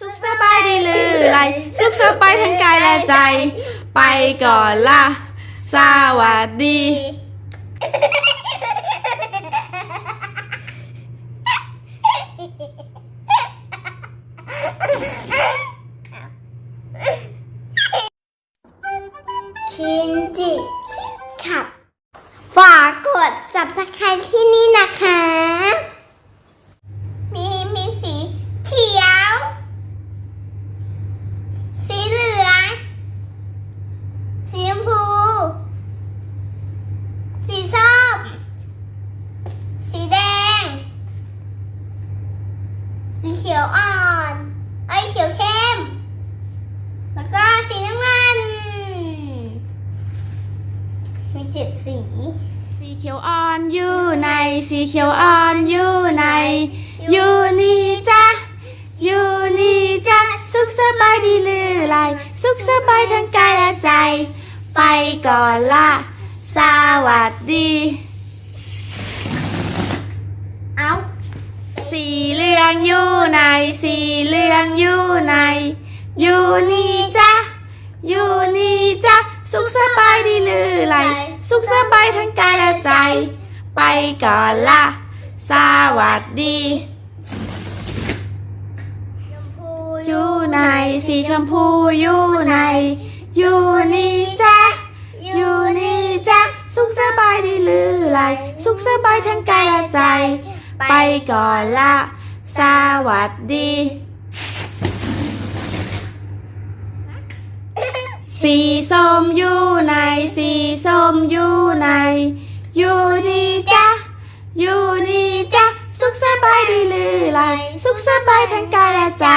สุขสบายดีหรือไรสุขสบายทั้งกายและใจ ไปก่อนละสวัสดีชินจิคิดขับ ฝากกด subscribe ที่นี่นะคะ มีมีสีเขียว สีเหลือง สีชมพู สีส้ม สีแดง สีเขียวอ่อนเอ้เขียวเข้ม แล้วก็สีน้ำเงิน มีเจ็ดสี สีเขียวอ่อนอยู่ในสีเขียวอ่อนอยู่ในอยู่นี่จ้ะอยู่นี่จ้ะสุขสบายดีหรือไรสุขสบายทั้งกายและใจ ไปก่อนละสวัสดี เอา สีเหลืองอยู่ในสีเหลืองอยู่ในอยู่นี่จ้ะอยู่นี่จ้ะสุขสบายดีหรือไรสุขสบายทั้งกายและใจ ไปก่อนละสวัสดีชมพูอยู่ในสีชมพูอยู่ในอยู่นี่จ้ะอยู่นี่จ้ะสุขสบายดีหรือไรสุขสบายทั้งกายและใจ ไปก่อนละ สวัสดี สีส้มอยู่ในสีส้มอยู่ในอยู่นี่จ้ะ อยู่นี่จ้ะ สุขสบายดีหรือไร สุขสบายทั้งกายและใจ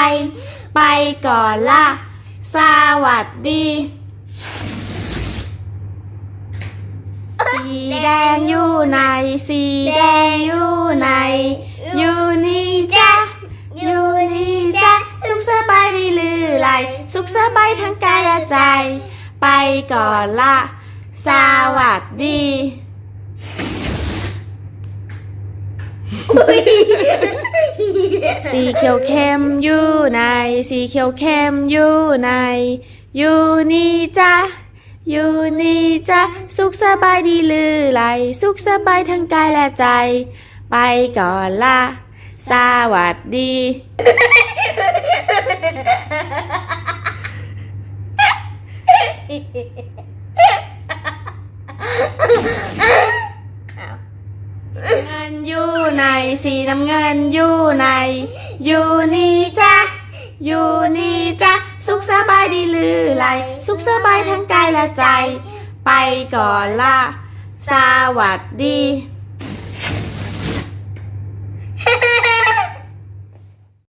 ไปก่อนละ สวัสดีสีแดงอยู่ในสีแดงอยู่ สุขสบายทั้งกายและใจ ไปก่อนละ สวัสดีสีเขียวเข้มอยู่ในสีเขียวเข้มอยู่ในอยู่นี่จ้ะอยู่นี่จ้ะสุขสบายดีหรือไร สุขสบายทั้งกายและใจ ไปก่อนละ สวัสดี เงินอยู่ในสีน้ำเงินอยู่ใน อยู่นี่จ้ะอยู่นี่จ้ะสุขสบายดีหรือไร สุขสบายทั้งกายและใจ ไปก่อนละ สวัสดี